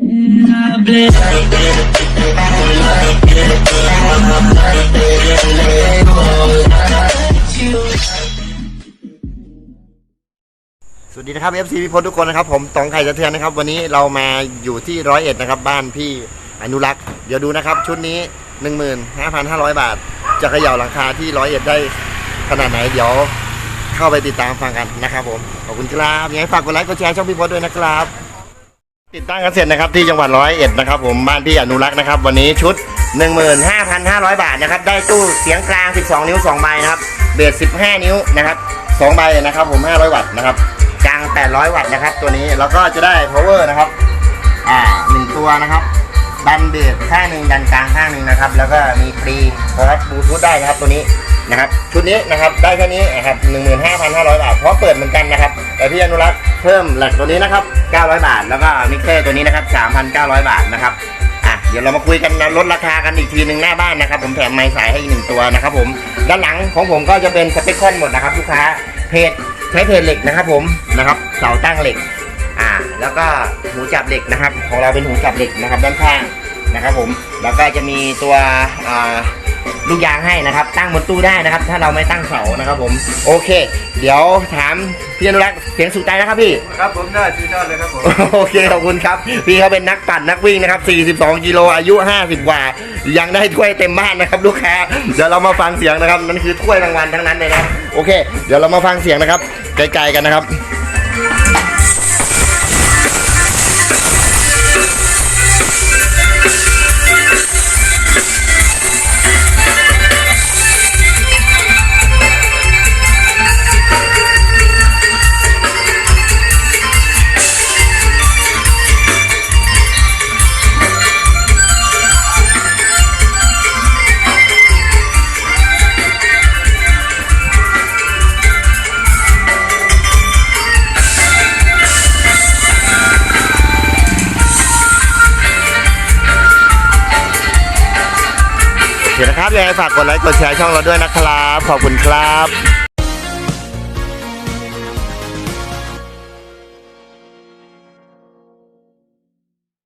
สวัสดีนะครับ FC พิพลทุกคนนะครับ ผมตองไข่สะเทือนนะครับ วันนี้เรามาอยู่ที่ร้อยเอ็ดนะครับ บ้านพี่อนุรักษ์ เดี๋ยวดูนะครับ ชุดนี้ 15,500 บาท จะเขย่าหลังคาที่ร้อยเอ็ดได้ขนาดไหน เดี๋ยวเข้าไปติดตามฟังกันนะครับผม ขอบคุณครับยังไงฝากกดไลค์กดแชร์ช่องพี่พลด้วยนะครับ ติดตั้งกันเสร็จนะครับที่จังหวัดร้อยเอ็ดนะครับผมบ้านพี่อนุรักษ์นะครับ วันนี้ชุด 15,500 บาทนะครับ ได้ตู้เสียงกลาง 12 นิ้ว2ใบนะครับเบส15 นิ้วนะครับ2ใบนะครับผม 500 วัตต์นะครับกลาง 800 วัตต์นะครับ ตัวนี้แล้วก็จะได้ power นะครับอ่าหนึ่งตัวนะครับดันเบสข้างหนึ่งดันกลางข้างหนึ่งนะครับ แล้วก็มีฟรีพอร์ตบลูทูธได้นะครับตัวนี้นะครับ ชุดนี้นะครับได้แค่นี้นะครับหนึ่งหมื่นห้าพันห้าร้อยบาทเพราะเปิดเหมือนกันนะครับ แต่พี่อนุรักษ์เพิ่มแหลกตัวนี้นะครับ เก้าร้อยบาท แล้วก็มิกเซอร์ตัวนี้นะครับสามพันเก้าร้อยบาทนะครับอะเดี๋ยวเรามาคุยกันลดราคากันอีกทีหนึ่งหน้าบ้านนะครับ ผมแถมไม้สายให้อีกหนึ่งตัวนะครับผมด้านหลังของผมก็จะเป็นสเปคคอนหมดนะครับลูกค้าเพจใช้เพจเหล็กนะครับผมนะครับเสาตั้งเหล็กอ่าแล้วก็หูจับเหล็กนะครับ ของเราเป็นหูจับเหล็กนะครับด้านข้างนะครับผมแล้วก็จะมีตัวอ่า ลูกยางให้นะครับ ตั้งบนตู้ได้นะครับ ถ้าเราไม่ตั้งเสานะครับผม โอเค เดี๋ยวถามพี่อนุรักษ์เสียงสุดใจนะครับพี่ ครับผมได้ชื่อยอดเลยครับผมโอเคขอบคุณครับ พี่เขาเป็นนักปั่นนักวิ่งนะครับ 42 กิโลอายุ 50 กว่า ยังได้ถ้วยเต็มบ้านนะครับ ลูกค้า เดี๋ยวเรามาฟังเสียงนะครับนั่นคือถ้วยรางวัลทั้งนั้นเลยนะ โอเค เดี๋ยวเรามาฟังเสียงนะครับ ไกลๆกันนะครับ เคนะครับยังไงฝากกดไลค์กดแชร์ช่องเราด้วยนะครับ ขอบคุณครับ